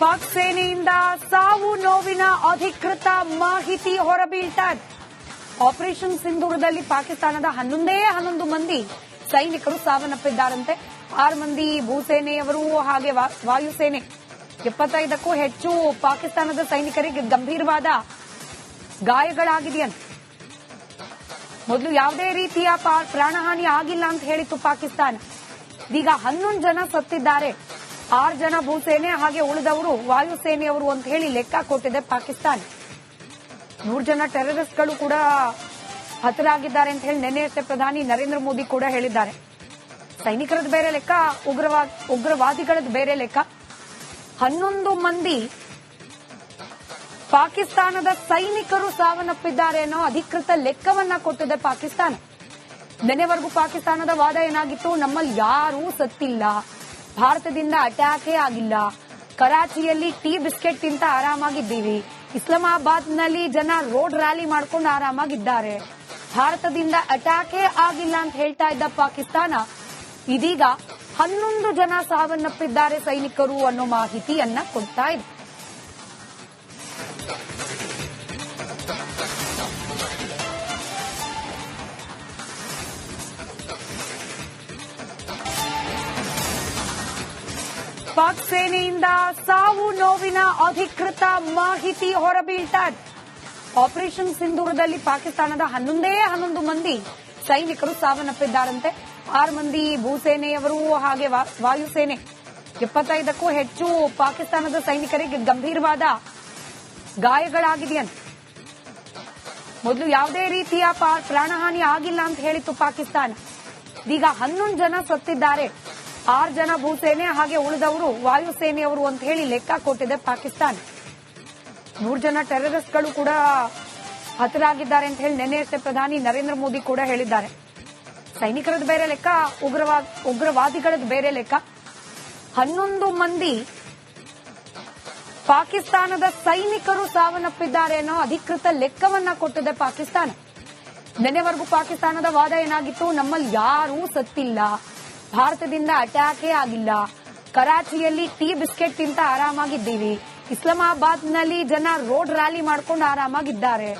ಪಾಕ್ ಸೇನೆಯಿಂದ ಸಾವು ನೋವಿನ ಅಧಿಕೃತ ಮಾಹಿತಿ ಹೊರಬೀಳ್ತಾ ಆಪರೇಷನ್ ಸಿಂಧೂರದಲ್ಲಿ ಪಾಕಿಸ್ತಾನದ ಹನ್ನೊಂದೇ ಹನ್ನೊಂದು ಮಂದಿ ಸೈನಿಕರು ಸಾವನ್ನಪ್ಪಿದ್ದಾರಂತೆ. ಆರು ಮಂದಿ ಭೂಸೇನೆಯವರು ಹಾಗೆ ವಾಯುಸೇನೆ. ಎಪ್ಪತ್ತೈದಕ್ಕೂ ಹೆಚ್ಚು ಪಾಕಿಸ್ತಾನದ ಸೈನಿಕರಿಗೆ ಗಂಭೀರವಾದ ಗಾಯಗಳಾಗಿದೆಯಂತೆ. ಮೊದಲು ಯಾವುದೇ ರೀತಿಯ ಪ್ರಾಣಹಾನಿ ಆಗಿಲ್ಲ ಅಂತ ಹೇಳಿತ್ತು ಪಾಕಿಸ್ತಾನ. ಈಗ ಹನ್ನೊಂದು ಜನ ಸತ್ತಿದ್ದಾರೆ. ಆರು ಜನ ಭೂಸೇನೆ ಹಾಗೆ ಉಳಿದವರು ವಾಯುಸೇನೆಯವರು ಅಂತ ಹೇಳಿ ಲೆಕ್ಕ ಕೊಟ್ಟಿದೆ ಪಾಕಿಸ್ತಾನ. ನೂರು ಜನ ಟೆರರಿಸ್ಟ್ಗಳು ಕೂಡ ಹತರಾಗಿದ್ದಾರೆ ಅಂತ ಹೇಳಿ ನಿನ್ನೆಯಷ್ಟೇ ಪ್ರಧಾನಿ ನರೇಂದ್ರ ಮೋದಿ ಕೂಡ ಹೇಳಿದ್ದಾರೆ. ಸೈನಿಕರದ್ದು ಬೇರೆ ಲೆಕ್ಕ, ಉಗ್ರವಾ, ಉಗ್ರವಾದಿಗಳದ್ದು ಬೇರೆ ಲೆಕ್ಕ. ಹನ್ನೊಂದು ಮಂದಿ ಪಾಕಿಸ್ತಾನದ ಸೈನಿಕರು ಸಾವನ್ನಪ್ಪಿದ್ದಾರೆ ಅನ್ನೋ ಅಧಿಕೃತ ಲೆಕ್ಕವನ್ನ ಕೊಟ್ಟಿದೆ ಪಾಕಿಸ್ತಾನ. ನೆನೆವರೆಗೂ ಪಾಕಿಸ್ತಾನದ ವಾದ ಏನಾಗಿತ್ತು? ನಮ್ಮಲ್ಲಿ ಯಾರೂ ಸತ್ತಿಲ್ಲ. ಭಾರತದಿಂದ ಅಟ್ಯಾಕೇ ಆಗಿಲ್ಲ. ಕರಾಚಿಯಲ್ಲಿ ಟೀ ಬಿಸ್ಕೆಟ್ ತಿಂತ ಆರಾಮಾಗಿದ್ದೀವಿ. ಇಸ್ಲಾಮಾಬಾದ್ನಲ್ಲಿ ಜನ ರೋಡ್ ರ್ಯಾಲಿ ಮಾಡ್ಕೊಂಡು ಆರಾಮಾಗಿದ್ದಾರೆ. ಭಾರತದಿಂದ ಅಟ್ಯಾಕೇ ಆಗಿಲ್ಲ ಅಂತ ಹೇಳ್ತಾ ಇದ್ದ ಪಾಕಿಸ್ತಾನ. ಇದೀಗ ಹನ್ನೊಂದು ಜನ ಸಾವನ್ನಪ್ಪಿದ್ದಾರೆ ಸೈನಿಕರು ಅನ್ನೋ ಮಾಹಿತಿಯನ್ನ ಕೊಡ್ತಾ ಇದೆ. ಪಾಕ್ ಸೇನೆಯಿಂದ ಸಾವು ನೋವಿನ ಅಧಿಕೃತ ಮಾಹಿತಿ ಹೊರಬೀಳ್ತಾ ಆಪರೇಷನ್ ಸಿಂಧೂರದಲ್ಲಿ ಪಾಕಿಸ್ತಾನದ ಹನ್ನೊಂದೇ ಹನ್ನೊಂದು ಮಂದಿ ಸೈನಿಕರು ಸಾವನ್ನಪ್ಪಿದ್ದಾರಂತೆ. ಆರು ಮಂದಿ ಭೂಸೇನೆಯವರು ಹಾಗೆ ವಾಯುಸೇನೆ. ಎಪ್ಪತ್ತೈದಕ್ಕೂ ಹೆಚ್ಚು ಪಾಕಿಸ್ತಾನದ ಸೈನಿಕರಿಗೆ ಗಂಭೀರವಾದ ಗಾಯಗಳಾಗಿದೆಯಂತೆ. ಮೊದಲು ಯಾವುದೇ ರೀತಿಯ ಪ್ರಾಣಹಾನಿ ಆಗಿಲ್ಲ ಅಂತ ಹೇಳಿತ್ತು ಪಾಕಿಸ್ತಾನ. ಈಗ ಹನ್ನೊಂದು ಜನ ಸತ್ತಿದ್ದಾರೆ. ಆರು ಜನ ಭೂಸೇನೆ ಹಾಗೆ ಉಳಿದವರು ವಾಯುಸೇನೆಯವರು ಅಂತ ಹೇಳಿ ಲೆಕ್ಕ ಕೊಟ್ಟಿದೆ ಪಾಕಿಸ್ತಾನ. ನೂರು ಜನ ಟೆರರಿಸ್ಟ್ಗಳು ಕೂಡ ಹತರಾಗಿದ್ದಾರೆ ಅಂತ ಹೇಳಿ ನಿನ್ನೆಯಷ್ಟೇ ಪ್ರಧಾನಿ ನರೇಂದ್ರ ಮೋದಿ ಕೂಡ ಹೇಳಿದ್ದಾರೆ. ಸೈನಿಕರದ್ದು ಬೇರೆ ಲೆಕ್ಕ, ಉಗ್ರವಾ ಉಗ್ರವಾದಿಗಳದ್ದು ಬೇರೆ ಲೆಕ್ಕ. ಹನ್ನೊಂದು ಮಂದಿ ಪಾಕಿಸ್ತಾನದ ಸೈನಿಕರು ಸಾವನ್ನಪ್ಪಿದ್ದಾರೆ ಅನ್ನೋ ಅಧಿಕೃತ ಲೆಕ್ಕವನ್ನ ಕೊಟ್ಟಿದೆ ಪಾಕಿಸ್ತಾನ. ನಿನ್ನೆವರೆಗೂ ಪಾಕಿಸ್ತಾನದ ವಾದ ಏನಾಗಿತ್ತು? ನಮ್ಮಲ್ಲಿ ಯಾರೂ ಸತ್ತಿಲ್ಲ. ಭಾರತದಿಂದ ಅಟ್ಯಾಕೇ ಆಗಿಲ್ಲ. ಕರಾಚಿಯಲ್ಲಿ ಟೀ ಬಿಸ್ಕೆಟ್ ತಿಂತ ಆರಾಮಾಗಿದ್ದೀವಿ. ಇಸ್ಲಾಮಾಬಾದ್ನಲ್ಲಿ ಜನ ರೋಡ್ ರ್ಯಾಲಿ ಮಾಡ್ಕೊಂಡು ಆರಾಮಾಗಿದ್ದಾರೆ.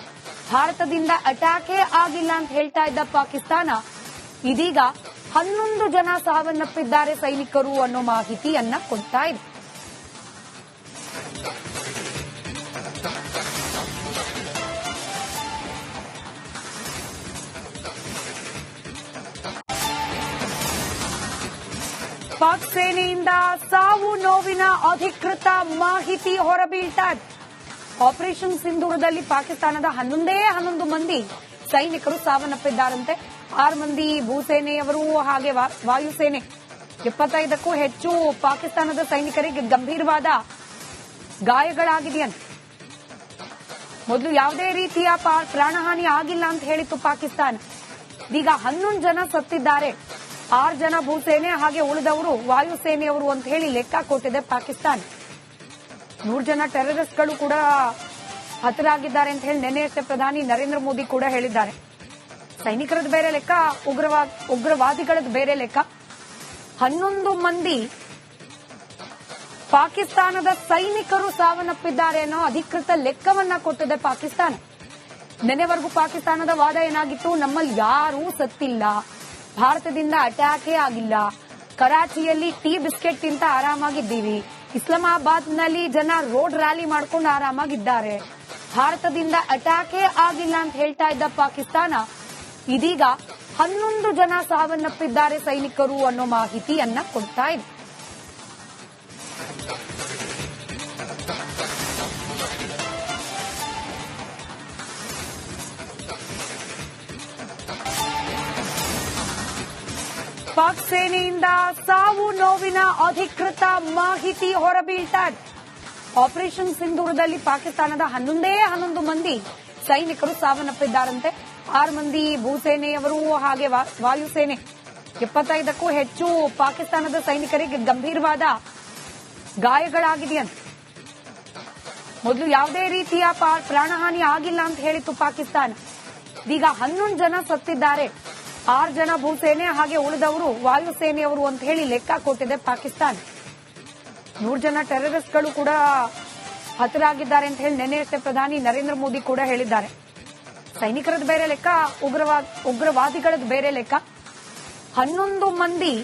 ಭಾರತದಿಂದ ಅಟ್ಯಾಕೇ ಆಗಿಲ್ಲ ಅಂತ ಹೇಳ್ತಾ ಇದ್ದ ಪಾಕಿಸ್ತಾನ. ಇದೀಗ ಹನ್ನೊಂದು ಜನ ಸಾವನ್ನಪ್ಪಿದ್ದಾರೆ ಸೈನಿಕರು ಅನ್ನೋ ಮಾಹಿತಿಯನ್ನ ಕೊಡ್ತಾ ಇದೆ. ಪಾಕ್ ಸೇನೆಯಿಂದ ಸಾವು ನೋವಿನ ಅಧಿಕೃತ ಮಾಹಿತಿ ಹೊರಬೀಳ್ತಾ ಇದೆ. ಆಪರೇಷನ್ ಸಿಂಧೂರದಲ್ಲಿ ಪಾಕಿಸ್ತಾನದ ಹನ್ನೊಂದೇ ಹನ್ನೊಂದು ಮಂದಿ ಸೈನಿಕರು ಸಾವನ್ನಪ್ಪಿದ್ದಾರಂತೆ. ಆರು ಮಂದಿ ಭೂಸೇನೆಯವರು ಹಾಗೆ ವಾಯುಸೇನೆ. ಎಪ್ಪತ್ತೈದಕ್ಕೂ ಹೆಚ್ಚು ಪಾಕಿಸ್ತಾನದ ಸೈನಿಕರಿಗೆ ಗಂಭೀರವಾದ ಗಾಯಗಳಾಗಿದೆಯಂತೆ. ಮೊದಲು ಯಾವುದೇ ರೀತಿಯ ಪ್ರಾಣಹಾನಿ ಆಗಿಲ್ಲ ಅಂತ ಹೇಳಿತ್ತು ಪಾಕಿಸ್ತಾನ. ಈಗ ಹನ್ನೊಂದು ಜನ ಸತ್ತಿದ್ದಾರೆ. ಆರು ಜನ ಭೂಸೇನೆ ಹಾಗೆ ಉಳಿದವರು ವಾಯುಸೇನೆಯವರು ಅಂತ ಹೇಳಿ ಲೆಕ್ಕ ಕೊಟ್ಟಿದೆ ಪಾಕಿಸ್ತಾನ. ನೂರು ಜನ ಟೆರರಿಸ್ಟ್ಗಳು ಕೂಡ ಹತರಾಗಿದ್ದಾರೆ ಅಂತ ಹೇಳಿ ನಿನ್ನೆಯಷ್ಟೇ ಪ್ರಧಾನಿ ನರೇಂದ್ರ ಮೋದಿ ಕೂಡ ಹೇಳಿದ್ದಾರೆ. ಸೈನಿಕರದ್ದು ಬೇರೆ ಲೆಕ್ಕ, ಉಗ್ರವಾ, ಉಗ್ರವಾದಿಗಳದ್ದು ಬೇರೆ ಲೆಕ್ಕ. ಹನ್ನೊಂದು ಮಂದಿ ಪಾಕಿಸ್ತಾನದ ಸೈನಿಕರು ಸಾವನ್ನಪ್ಪಿದ್ದಾರೆ ಅನ್ನೋ ಅಧಿಕೃತ ಲೆಕ್ಕವನ್ನ ಕೊಟ್ಟಿದೆ ಪಾಕಿಸ್ತಾನ. ನೆನೆವರೆಗೂ ಪಾಕಿಸ್ತಾನದ ವಾದ ಏನಾಗಿತ್ತು? ನಮ್ಮಲ್ಲಿ ಯಾರೂ ಸತ್ತಿಲ್ಲ. ಭಾರತದಿಂದ ಅಟ್ಯಾಕೇ ಆಗಿಲ್ಲ. ಕರಾಚಿಯಲ್ಲಿ ಟೀ ಬಿಸ್ಕೆಟ್ ತಿಂತ ಆರಾಮಾಗಿದ್ದೀವಿ. ಇಸ್ಲಾಮಾಬಾದ್ನಲ್ಲಿ ಜನ ರೋಡ್ ರ್ಯಾಲಿ ಮಾಡ್ಕೊಂಡು ಆರಾಮಾಗಿದ್ದಾರೆ. ಭಾರತದಿಂದ ಅಟ್ಯಾಕೇ ಆಗಿಲ್ಲ ಅಂತ ಹೇಳ್ತಾ ಇದ್ದ ಪಾಕಿಸ್ತಾನ, ಇದೀಗ ಹನ್ನೊಂದು ಜನ ಸಾವನ್ನಪ್ಪಿದ್ದಾರೆ ಸೈನಿಕರು ಅನ್ನೋ ಮಾಹಿತಿಯನ್ನ ಕೊಡ್ತಾ ಇದೆ. ಪಾಕ್ ಸೇನೆಯಿಂದ ಸಾವು ನೋವಿನ ಅಧಿಕೃತ ಮಾಹಿತಿ ಹೊರಬೀಳ್ತಾ ಇದೆ ಆಪರೇಷನ್ ಸಿಂಧೂರದಲ್ಲಿ ಪಾಕಿಸ್ತಾನದ ಹನ್ನೊಂದೇ ಹನ್ನೊಂದು ಮಂದಿ ಸೈನಿಕರು ಸಾವನ್ನಪ್ಪಿದ್ದಾರಂತೆ. ಆರು ಮಂದಿ ಭೂಸೇನೆಯವರು ಹಾಗೆ ವಾಯುಸೇನೆ. ಎಪ್ಪತ್ತೈದಕ್ಕೂ ಹೆಚ್ಚು ಪಾಕಿಸ್ತಾನದ ಸೈನಿಕರಿಗೆ ಗಂಭೀರವಾದ ಗಾಯಗಳಾಗಿದೆಯಂತೆ. ಮೊದಲು ಯಾವುದೇ ರೀತಿಯ ಪ್ರಾಣಹಾನಿ ಆಗಿಲ್ಲ ಅಂತ ಹೇಳಿತ್ತು ಪಾಕಿಸ್ತಾನ. ಈಗ ಹನ್ನೊಂದು ಜನ ಸತ್ತಿದ್ದಾರೆ. ಆರು ಜನ ಭೂಸೇನೆ ಹಾಗೆ ಉಳಿದವರು ವಾಯುಸೇನೆಯವರು ಅಂತ ಹೇಳಿ ಲೆಕ್ಕ ಕೊಟ್ಟಿದೆ ಪಾಕಿಸ್ತಾನ. ನೂರು ಜನ ಟೆರರಿಸ್ಟ್ಗಳು ಕೂಡ ಹತರಾಗಿದ್ದಾರೆ ಅಂತ ಹೇಳಿ ನಿನ್ನೆಯಷ್ಟೇ ಪ್ರಧಾನಿ ನರೇಂದ್ರ ಮೋದಿ ಕೂಡ ಹೇಳಿದ್ದಾರೆ. ಸೈನಿಕರದ್ದು ಬೇರೆ ಲೆಕ್ಕ, ಉಗ್ರವಾ ಉಗ್ರವಾದಿಗಳದ್ದು ಬೇರೆ ಲೆಕ್ಕ. ಹನ್ನೊಂದು ಮಂದಿ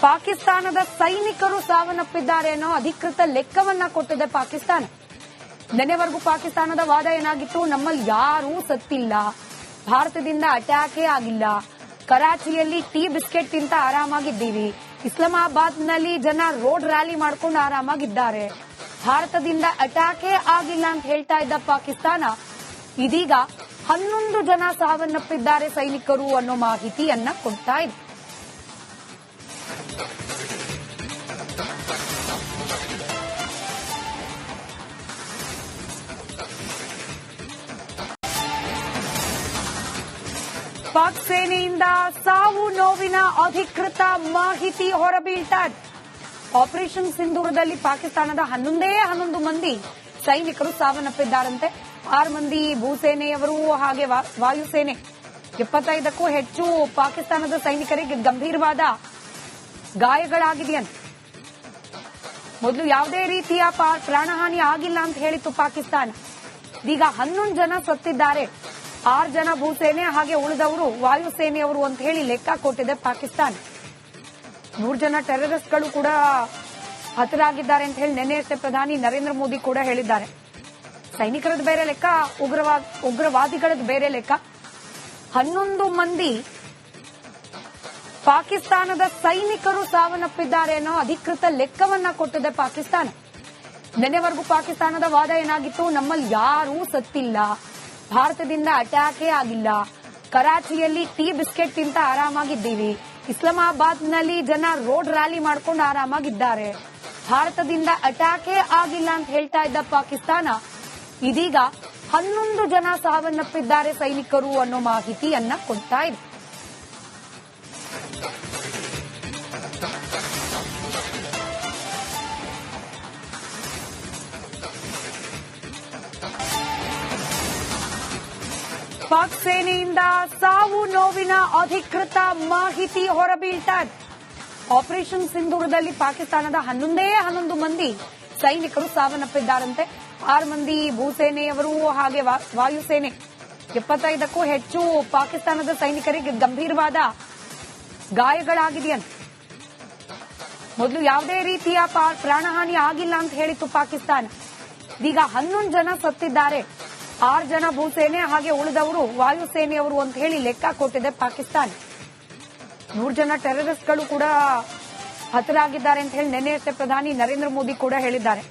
ಪಾಕಿಸ್ತಾನದ ಸೈನಿಕರು ಸಾವನ್ನಪ್ಪಿದ್ದಾರೆ ಅನ್ನೋ ಅಧಿಕೃತ ಲೆಕ್ಕವನ್ನ ಕೊಟ್ಟಿದೆ ಪಾಕಿಸ್ತಾನ. ನೆನೆವರೆಗೂ ಪಾಕಿಸ್ತಾನದ ವಾದ ಏನಾಗಿತ್ತು? ನಮ್ಮಲ್ಲಿ ಯಾರೂ ಸತ್ತಿಲ್ಲ. ಭಾರತದಿಂದ ಅಟ್ಯಾಕೇ ಆಗಿಲ್ಲ. ಕರಾಚಿಯಲ್ಲಿ ಟೀ ಬಿಸ್ಕೆಟ್ ತಿಂತ ಆರಾಮಾಗಿದ್ದೀವಿ. ಇಸ್ಲಾಮಾಬಾದ್ನಲ್ಲಿ ಜನ ರೋಡ್ ರ್ಯಾಲಿ ಮಾಡ್ಕೊಂಡು ಆರಾಮಾಗಿದ್ದಾರೆ. ಭಾರತದಿಂದ ಅಟ್ಯಾಕೇ ಆಗಿಲ್ಲ ಅಂತ ಹೇಳ್ತಾ ಇದ್ದ ಪಾಕಿಸ್ತಾನ, ಇದೀಗ ಹನ್ನೊಂದು ಜನ ಸಾವನ್ನಪ್ಪಿದ್ದಾರೆ ಸೈನಿಕರು ಅನ್ನೋ ಮಾಹಿತಿಯನ್ನ ಕೊಡ್ತಾ ಇದೆ. ಪಾಕ್ ಸೇನೆಯಿಂದ ಸಾವು ನೋವಿನ ಅಧಿಕೃತ ಮಾಹಿತಿ ಹೊರಬೀಳ್ತಾ ಆಪರೇಷನ್ ಸಿಂಧೂರದಲ್ಲಿ ಪಾಕಿಸ್ತಾನದ ಹನ್ನೊಂದೇ ಹನ್ನೊಂದು ಮಂದಿ ಸೈನಿಕರು ಸಾವನ್ನಪ್ಪಿದ್ದಾರಂತೆ. ಆರು ಮಂದಿ ಭೂಸೇನೆಯವರು ಹಾಗೆ ವಾಯುಸೇನೆ. ಎಪ್ಪತ್ತೈದಕ್ಕೂ ಹೆಚ್ಚು ಪಾಕಿಸ್ತಾನದ ಸೈನಿಕರಿಗೆ ಗಂಭೀರವಾದ ಗಾಯಗಳಾಗಿದೆಯಂತೆ. ಮೊದಲು ಯಾವುದೇ ರೀತಿಯ ಪ್ರಾಣಹಾನಿ ಆಗಿಲ್ಲ ಅಂತ ಹೇಳಿತ್ತು ಪಾಕಿಸ್ತಾನ. ಈಗ ಹನ್ನೊಂದು ಜನ ಸತ್ತಿದ್ದಾರೆ. ಆರು ಜನ ಭೂಸೇನೆ ಹಾಗೆ ಉಳಿದವರು ವಾಯುಸೇನೆಯವರು ಅಂತ ಹೇಳಿ ಲೆಕ್ಕ ಕೊಟ್ಟಿದೆ ಪಾಕಿಸ್ತಾನ. ಮೂರು ಜನ ಟೆರರಿಸ್ಟ್ಗಳು ಕೂಡ ಹತರಾಗಿದ್ದಾರೆ ಅಂತ ಹೇಳಿ ನಿನ್ನೆಯಷ್ಟೇ ಪ್ರಧಾನಿ ನರೇಂದ್ರ ಮೋದಿ ಕೂಡ ಹೇಳಿದ್ದಾರೆ. ಸೈನಿಕರದ್ದು ಬೇರೆ ಲೆಕ್ಕ ಉಗ್ರವಾದ ಉಗ್ರವಾದಿಗಳದ್ದು ಬೇರೆ ಲೆಕ್ಕ. ಹನ್ನೊಂದು ಮಂದಿ ಪಾಕಿಸ್ತಾನದ ಸೈನಿಕರು ಸಾವನ್ನಪ್ಪಿದ್ದಾರೆ ಅನ್ನೋ ಅಧಿಕೃತ ಲೆಕ್ಕವನ್ನ ಕೊಟ್ಟಿದೆ ಪಾಕಿಸ್ತಾನ. ನೆನೆವರೆಗೂ ಪಾಕಿಸ್ತಾನದ ವಾದ ಏನಾಗಿತ್ತು? ನಮ್ಮಲ್ಲಿ ಯಾರೂ ಸತ್ತಿಲ್ಲ. ಭಾರತದಿಂದ ಅಟ್ಯಾಕೇ ಆಗಿಲ್ಲ. ಕರಾಚಿಯಲ್ಲಿ ಟೀ ಬಿಸ್ಕೆಟ್ ತಿಂತ ಆರಾಮಾಗಿದ್ದೀವಿ. ಇಸ್ಲಾಮಾಬಾದ್ನಲ್ಲಿ ಜನ ರೋಡ್ ರ್ಯಾಲಿ ಮಾಡ್ಕೊಂಡು ಆರಾಮಾಗಿದ್ದಾರೆ. ಭಾರತದಿಂದ ಅಟ್ಯಾಕೇ ಆಗಿಲ್ಲ ಅಂತ ಹೇಳ್ತಾ ಇದ್ದ ಪಾಕಿಸ್ತಾನ. ಇದೀಗ ಹನ್ನೊಂದು ಜನ ಸಾವನ್ನಪ್ಪಿದ್ದಾರೆ ಸೈನಿಕರು ಅನ್ನೋ ಮಾಹಿತಿಯನ್ನ ಕೊಡ್ತಾ ಇದೆ. ಪಾಕ್ ಸೇನೆಯಿಂದ ಸಾವು ನೋವಿನ ಅಧಿಕೃತ ಮಾಹಿತಿ ಹೊರಬೀಳ್ತಾರೆ ಆಪರೇಷನ್ ಸಿಂಧೂರದಲ್ಲಿ ಪಾಕಿಸ್ತಾನದ ಹನ್ನೊಂದೇ ಹನ್ನೊಂದು ಮಂದಿ ಸೈನಿಕರು ಸಾವನ್ನಪ್ಪಿದ್ದಾರಂತೆ. ಆರು ಮಂದಿ ಭೂಸೇನೆಯವರು ಹಾಗೆ ವಾಯುಸೇನೆ. ಎಪ್ಪತ್ತೈದಕ್ಕೂ ಹೆಚ್ಚು ಪಾಕಿಸ್ತಾನದ ಸೈನಿಕರಿಗೆ ಗಂಭೀರವಾದ ಗಾಯಗಳಾಗಿದೆಯಂತೆ. ಮೊದಲು ಯಾವುದೇ ರೀತಿಯ ಪ್ರಾಣಹಾನಿ ಆಗಿಲ್ಲ ಅಂತ ಹೇಳಿತ್ತು ಪಾಕಿಸ್ತಾನ. ಈಗ ಹನ್ನೊಂದು ಜನ ಸತ್ತಿದ್ದಾರೆ. ಆರು ಜನ ಭೂಸೇನೆ ಹಾಗೆ ಉಳಿದವರು ವಾಯುಸೇನೆಯವರು ಅಂತ ಹೇಳಿ ಲೆಕ್ಕ ಕೊಟ್ಟಿದೆ ಪಾಕಿಸ್ತಾನ. ನೂರು ಜನ ಟೆರರಿಸ್ಟ್ಗಳು ಕೂಡ ಹತರಾಗಿದ್ದಾರೆ ಅಂತ ಹೇಳಿ ನಿನ್ನೆಯಷ್ಟೇ ಪ್ರಧಾನಿ ನರೇಂದ್ರ ಮೋದಿ ಕೂಡ ಹೇಳಿದ್ದಾರೆ.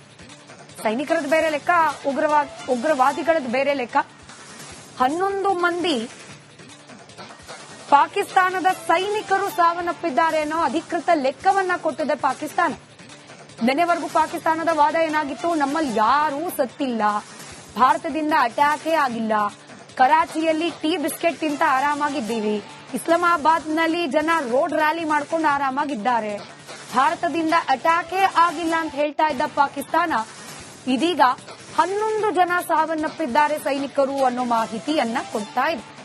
ಸೈನಿಕರದ್ದು ಬೇರೆ ಲೆಕ್ಕ, ಉಗ್ರವಾ ಉಗ್ರವಾದಿಗಳದ್ದು ಬೇರೆ ಲೆಕ್ಕ. ಹನ್ನೊಂದು ಮಂದಿ ಪಾಕಿಸ್ತಾನದ ಸೈನಿಕರು ಸಾವನ್ನಪ್ಪಿದ್ದಾರೆ ಅನ್ನೋ ಅಧಿಕೃತ ಲೆಕ್ಕವನ್ನ ಕೊಟ್ಟಿದೆ ಪಾಕಿಸ್ತಾನ. ನೆನೆವರೆಗೂ ಪಾಕಿಸ್ತಾನದ ವಾದ ಏನಾಗಿತ್ತು? ನಮ್ಮಲ್ಲಿ ಯಾರೂ ಸತ್ತಿಲ್ಲ. ಭಾರತದಿಂದ ಅಟ್ಯಾಕೇ ಆಗಿಲ್ಲ. ಕರಾಚಿಯಲ್ಲಿ ಟೀ ಬಿಸ್ಕೆಟ್ ತಿಂತ ಆರಾಮಾಗಿದ್ದೀವಿ. ಇಸ್ಲಾಮಾಬಾದ್ನಲ್ಲಿ ಜನ ರೋಡ್ ರ್ಯಾಲಿ ಮಾಡ್ಕೊಂಡು ಆರಾಮಾಗಿದ್ದಾರೆ. ಭಾರತದಿಂದ ಅಟ್ಯಾಕೇ ಆಗಿಲ್ಲ ಅಂತ ಹೇಳ್ತಾ ಇದ್ದ ಪಾಕಿಸ್ತಾನ. ಇದೀಗ ಹನ್ನೊಂದು ಜನ ಸಾವನ್ನಪ್ಪಿದ್ದಾರೆ ಸೈನಿಕರು ಅನ್ನೋ ಮಾಹಿತಿಯನ್ನ ಕೊಡ್ತಾ ಇದೆ.